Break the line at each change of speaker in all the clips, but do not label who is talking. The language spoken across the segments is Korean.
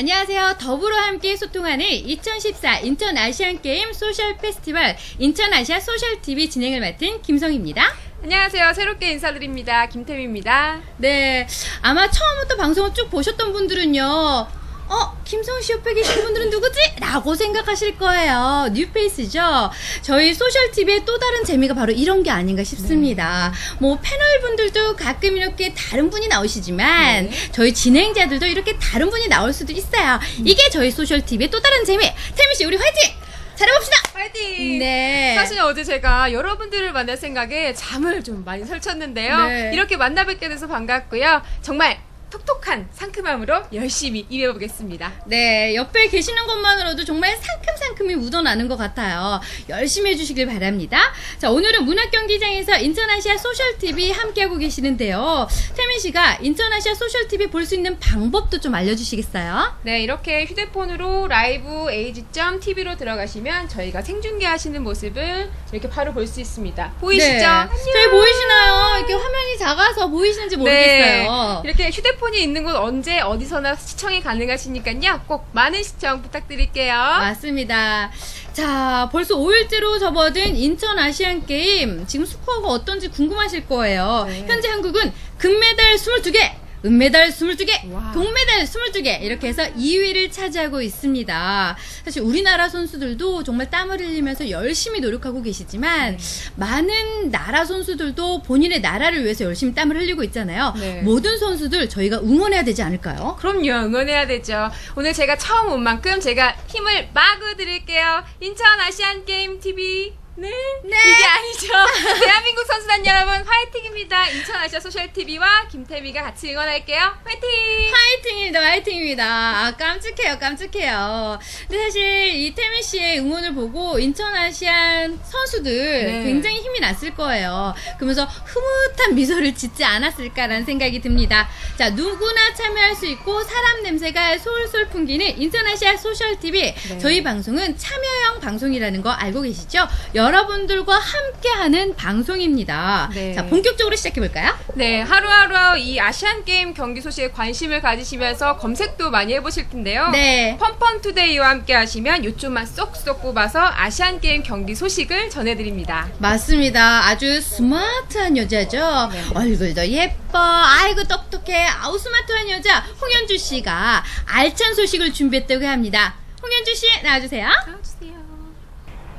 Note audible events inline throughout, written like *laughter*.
안녕하세요. 더불어 함께 소통하는 2014 인천 아시안 게임 소셜 페스티벌 인천 아시아 소셜 TV 진행을 맡은 김성입니다.
안녕하세요. 새롭게 인사드립니다. 김태미입니다.
네, 아마 처음부터 방송을 쭉 보셨던 분들은요. 어, 김성 씨 옆에 계신 분들은 누구지? 라고 생각하실 거예요. 뉴페이스죠? 저희 소셜TV의 또 다른 재미가 바로 이런 게 아닌가 싶습니다. 뭐, 패널 분들도 가끔 이렇게 다른 분이 나오시지만, 저희 진행자들도 이렇게 다른 분이 나올 수도 있어요. 이게 저희 소셜TV의 또 다른 재미! 태미 씨, 우리 화이팅! 잘해봅시다!
파이팅!
네.
사실 어제 제가 여러분들을 만날 생각에 잠을 좀 많이 설쳤는데요.
네.
이렇게 만나 뵙게 돼서 반갑고요. 정말 톡톡한 상큼함으로 열심히 일해보겠습니다.
네, 옆에 계시는 것만으로도 정말 상큼상큼이 묻어나는 것 같아요. 열심히 해주시길 바랍니다. 자, 오늘은 문학경기장에서 인천아시아 소셜TV 함께하고 계시는데요. 태민 씨가 인천아시아 소셜TV 볼 수 있는 방법도 좀 알려주시겠어요?
네, 이렇게 휴대폰으로 라이브 ag.tv로 들어가시면 저희가 생중계하시는 모습을 이렇게 바로 볼 수 있습니다. 보이시죠?
네. 저희 보이시나요? 이렇게 화면이 작아서 보이시는지 모르겠어요.
네. 이렇게 휴대폰 이 있는 곳 언제 어디서나 시청이 가능하시니까요. 꼭 많은 시청 부탁드릴게요.
맞습니다. 자, 벌써 5일째로 접어든 인천 아시안 게임. 지금 스코어가 어떤지 궁금하실 거예요.
네.
현재 한국은 금메달 22개, 은메달 22개,
와.
동메달 22개 이렇게 해서 2위를 차지하고 있습니다. 사실 우리나라 선수들도 정말 땀을 흘리면서 열심히 노력하고 계시지만 많은 나라 선수들도 본인의 나라를 위해서 열심히 땀을 흘리고 있잖아요.
네.
모든 선수들 저희가 응원해야 되지 않을까요?
그럼요, 응원해야 되죠. 오늘 제가 처음 온 만큼 제가 힘을 마구 드릴게요. 인천 아시안 게임 TV. 네.
네.
이게 아니죠. *laughs* 대한민국 선수단 여러분, 화이팅입니다. 인천 아시아 소셜 TV와 김태미가 같이 응원할게요. 화이팅!
화이팅입니다, 화이팅입니다. 아, 깜찍해요, 깜찍해요. 근데 사실 이 태미 씨의 응원을 보고 인천 아시안 선수들
네.
굉장히 힘이 났을 거예요. 그러면서 흐뭇한 미소를 짓지 않았을까라는 생각이 듭니다. 자, 누구나 참여할 수 있고 사람 냄새가 솔솔 풍기는 인천 아시아 소셜 TV.
네.
저희 방송은 참여형 방송이라는 거 알고 계시죠? 여러분들과 함께하는 방송입니다.
네.
자, 본격적으로 시작해볼까요?
네, 하루하루 이 아시안 게임 경기 소식에 관심을 가지시면서 검색도 많이 해보실 텐데요.
네.
펀펀투데이와 함께 하시면 요점만 쏙쏙 뽑아서 아시안 게임 경기 소식을 전해드립니다.
맞습니다. 아주 스마트한 여자죠.
네.
얼굴도 예 뻐. 아이고 똑똑해. 아우 스마트한 여자 홍현주 씨가 알찬 소식을 준비했다고 합니다. 홍현주 씨 나와주세요.
나와주세요.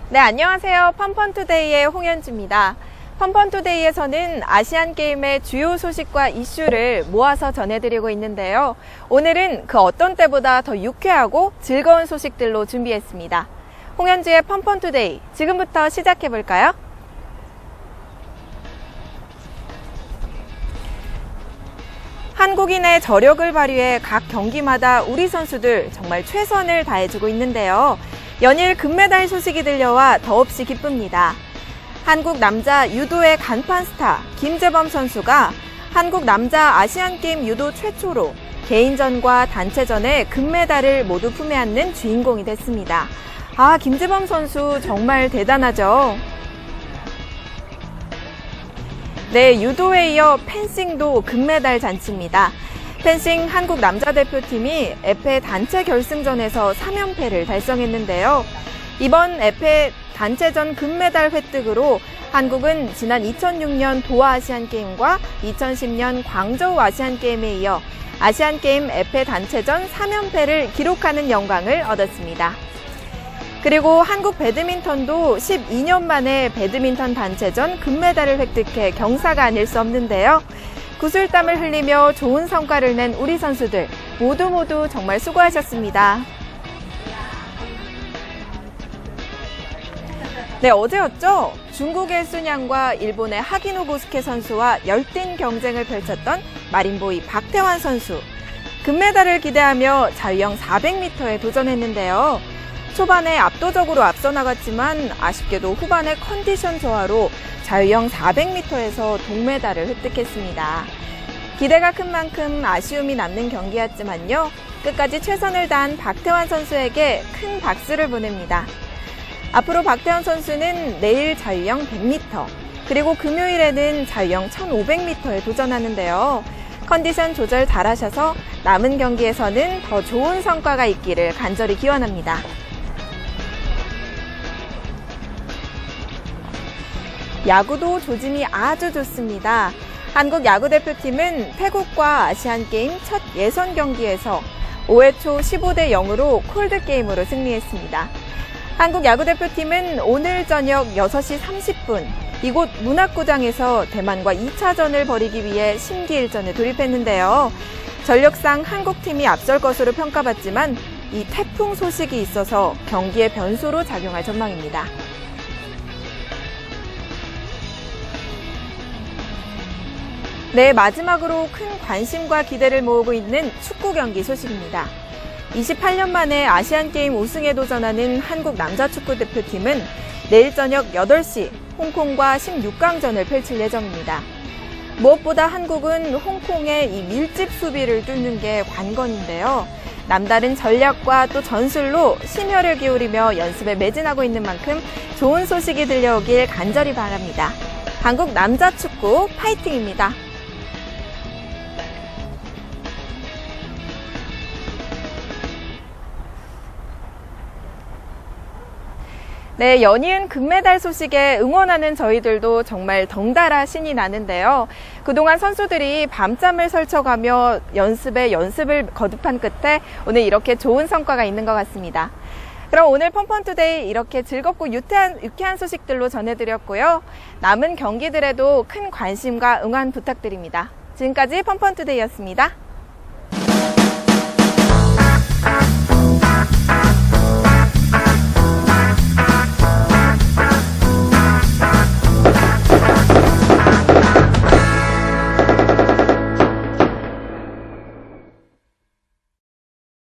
네, 안녕하세요. 펀펀투데이의 홍현주입니다. 펀펀투데이에서는 아시안 게임의 주요 소식과 이슈를 모아서 전해드리고 있는데요. 오늘은 그 어떤 때보다 더 유쾌하고 즐거운 소식들로 준비했습니다. 홍현주의 펀펀투데이 지금부터 시작해볼까요? 한국인의 저력을 발휘해 각 경기마다 우리 선수들 정말 최선을 다해주고 있는데요. 연일 금메달 소식이 들려와 더없이 기쁩니다. 한국 남자 유도의 간판 스타 김재범 선수가 한국 남자 아시안게임 유도 최초로 개인전과 단체전에 금메달을 모두 품에 안는 주인공이 됐습니다. 아, 김재범 선수 정말 대단하죠? 네, 유도에 이어 펜싱도 금메달 잔치입니다. 펜싱 한국 남자 대표팀이 에페 단체 결승전에서 3연패를 달성했는데요. 이번 에페 단체전 금메달 획득으로 한국은 지난 2006년 도하 아시안 게임과 2010년 광저우 아시안 게임에 이어 아시안 게임 에페 단체전 3연패를 기록하는 영광을 얻었습니다. 그리고 한국 배드민턴도 12년 만에 배드민턴 단체전 금메달을 획득해 경사가 아닐 수 없는데요. 구슬땀을 흘리며 좋은 성과를 낸 우리 선수들 모두 모두 정말 수고하셨습니다. 네, 어제였죠? 중국의 순양과 일본의 하기노 고스케 선수와 열띤 경쟁을 펼쳤던 마린보이 박태환 선수. 금메달을 기대하며 자유형 400m에 도전했는데요. 초반에 압도적으로 앞서 나갔지만 아쉽게도 후반의 컨디션 저하로 자유형 400m에서 동메달을 획득했습니다. 기대가 큰 만큼 아쉬움이 남는 경기였지만요. 끝까지 최선을 다한 박태환 선수에게 큰 박수를 보냅니다. 앞으로 박태환 선수는 내일 자유형 100m, 그리고 금요일에는 자유형 1500m에 도전하는데요. 컨디션 조절 잘하셔서 남은 경기에서는 더 좋은 성과가 있기를 간절히 기원합니다. 야구도 조짐이 아주 좋습니다. 한국 야구 대표팀은 태국과 아시안 게임 첫 예선 경기에서 5회 초 15대 0으로 콜드 게임으로 승리했습니다. 한국 야구 대표팀은 오늘 저녁 6시 30분 이곳 문학구장에서 대만과 2차전을 벌이기 위해 심기일전에 돌입했는데요. 전력상 한국팀이 앞설 것으로 평가받지만 이 태풍 소식이 있어서 경기의 변수로 작용할 전망입니다. 네, 마지막으로 큰 관심과 기대를 모으고 있는 축구 경기 소식입니다. 28년 만에 아시안게임 우승에 도전하는 한국 남자 축구 대표팀은 내일 저녁 8시 홍콩과 16강전을 펼칠 예정입니다. 무엇보다 한국은 홍콩의 이 밀집 수비를 뚫는 게 관건인데요. 남다른 전략과 또 전술로 심혈을 기울이며 연습에 매진하고 있는 만큼 좋은 소식이 들려오길 간절히 바랍니다. 한국 남자 축구 파이팅입니다. 네, 연이은 금메달 소식에 응원하는 저희들도 정말 덩달아 신이 나는데요. 그동안 선수들이 밤잠을 설쳐가며 연습에 연습을 거듭한 끝에 오늘 이렇게 좋은 성과가 있는 것 같습니다. 그럼 오늘 펀펀투데이 이렇게 즐겁고 유쾌한, 유쾌한 소식들로 전해드렸고요. 남은 경기들에도 큰 관심과 응원 부탁드립니다. 지금까지 펀펀투데이였습니다.